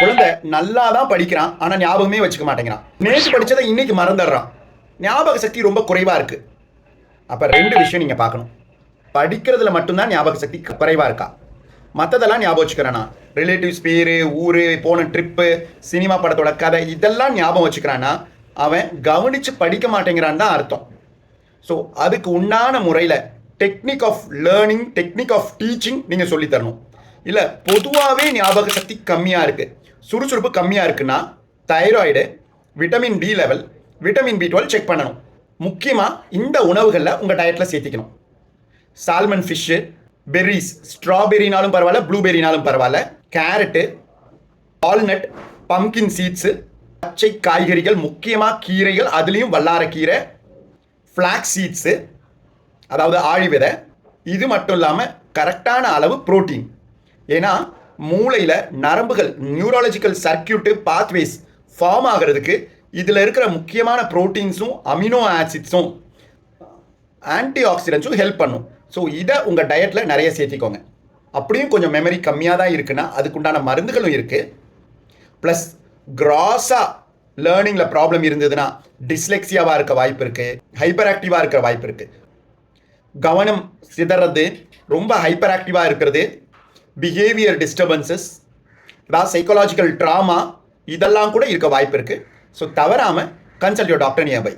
குழந்தை நல்லா தான் படிக்கிறான் ஆனால் ஞாபகமே வச்சுக்க மாட்டேங்கிறான். நேற்று படித்ததை இன்னைக்கு மறந்துடுறான். ஞாபக சக்தி ரொம்ப குறைவாக இருக்கு. அப்போ ரெண்டு விஷயம் நீங்கள் பார்க்கணும். படிக்கிறதுல மட்டும்தான் ஞாபக சக்தி குறைவாக இருக்கா? மற்றதெல்லாம் ஞாபகம் வச்சுக்கிறானா ரிலேட்டிவ்ஸ் பேர் ஊர் போன ட்ரிப்பு சினிமா படத்தோட கதை இதெல்லாம் ஞாபகம் வச்சுக்கிறானா அவன் கவனித்து படிக்க மாட்டேங்கிறான்னு தான் அர்த்தம். ஸோ அதுக்கு உண்டான முறையில் technique of learning technique of teaching நீங்கள் சொல்லித் தரணும். இல்லை பொதுவாகவே ஞாபக சக்தி கம்மியாக இருக்குது சுறுசுறுப்பு கம்மியாக இருக்குன்னா thyroid vitamin D level vitamin B twelve check பண்ணணும். முக்கியமாக இந்த உணவுகளில் உங்கள் டயட்டில் சேர்த்திக்கணும். சால்மன் ஃபிஷ்ஷு பெர்ரிஸ் ஸ்ட்ராபெரினாலும் பரவாயில்ல ப்ளூபெரினாலும் பரவாயில்ல கேரட்டு வால்நட் பம்கின் சீட்ஸு பச்சை காய்கறிகள் முக்கியமாக கீரைகள் அதுலேயும் வல்லாரக்கீரை ஃப்ளாக் சீட்ஸு அதாவது ஆழிவிதை இது மட்டும் இல்லாமல் கரெக்டான அளவு புரோட்டீன் ஏன்னா மூளையில் நரம்புகள் நியூராலஜிக்கல் சர்க்கியூட்டு பாத்வேஸ் ஃபார்ம் ஆகிறதுக்கு இதில் இருக்கிற முக்கியமான புரோட்டீன்ஸும் அமினோ ஆசிட்ஸும் ஆன்டி ஆக்சிடென்ட்ஸும் ஹெல்ப் பண்ணும். ஸோ இதை உங்கள் டயட்டில் நிறைய சேர்த்திக்கோங்க. அப்படியும் கொஞ்சம் மெமரி கம்மியாக தான் இருக்குன்னா அதுக்குண்டான மருந்துகளும் இருக்குது ப்ளஸ் கிராஸாக லேர்னிங்கில் ப்ராப்ளம் இருந்ததுன்னா டிஸ்லெக்சியாவாக இருக்க வாய்ப்பு இருக்குது ஹைப்பர் ஆக்டிவாக இருக்க வாய்ப்பு இருக்குது கவனம் சிதறது ரொம்ப ஹைப்பர் ஆக்டிவாக இருக்கிறது பிஹேவியர் டிஸ்டர்பன்சஸ் அதாவது சைக்கலாஜிக்கல் ட்ராமா இதெல்லாம் கூட இருக்க வாய்ப்பு இருக்குது ஸோ தவறாமல் கன்சல்ட் யோர் டாக்டர் நியபை